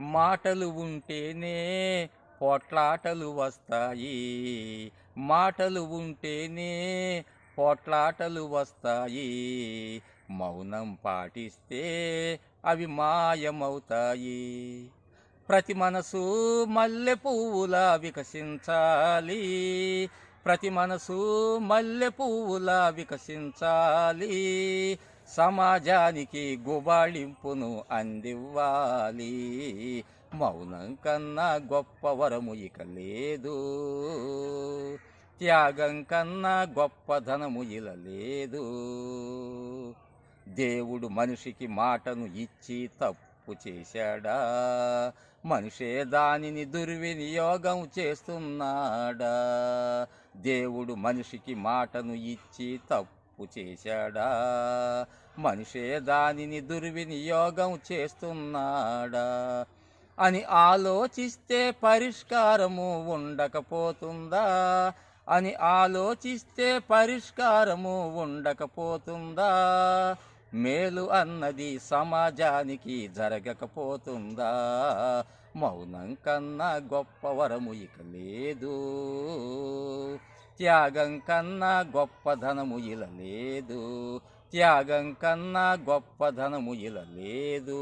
మాటలు ఉంటేనే పోట్లాటలు వస్తాయి. మాటలు ఉంటేనే పోట్లాటలు వస్తాయి. మౌనం పాటిస్తే అవి మాయమవుతాయి. ప్రతి మనసు మల్లె పువ్వులా వికసించాలి. ప్రతి మనసు మల్లె పువ్వులా వికసించాలి. సమాజానికి గుబాళింపును అందివ్వాలి. మౌనం కన్నా గొప్ప వరము ఇక లేదు. త్యాగం కన్నా గొప్ప ధనము ఇల లేదు. దేవుడు మనిషికి మాటను ఇచ్చి తప్పు చేశాడా? మనిషే దానిని దుర్వినియోగం చేస్తున్నాడా? దేవుడు మనిషికి మాటను ఇచ్చి తప్పు తప్పు చేశాడా? మనిషే దానిని దుర్వినియోగం చేస్తున్నాడా? అని ఆలోచిస్తే పరిష్కారము ఉండకపోతుందా? అని ఆలోచిస్తే పరిష్కారము ఉండకపోతుందా? మేలు అన్నది సమాజానికి జరగకపోతుందా? మౌనం కన్నా గొప్ప వరము ఇక లేదు. త్యాగం కన్నా గొప్ప ధనము ఇల లేదు త్యాగం కన్నా గొప్ప ధనము ఇల లేదు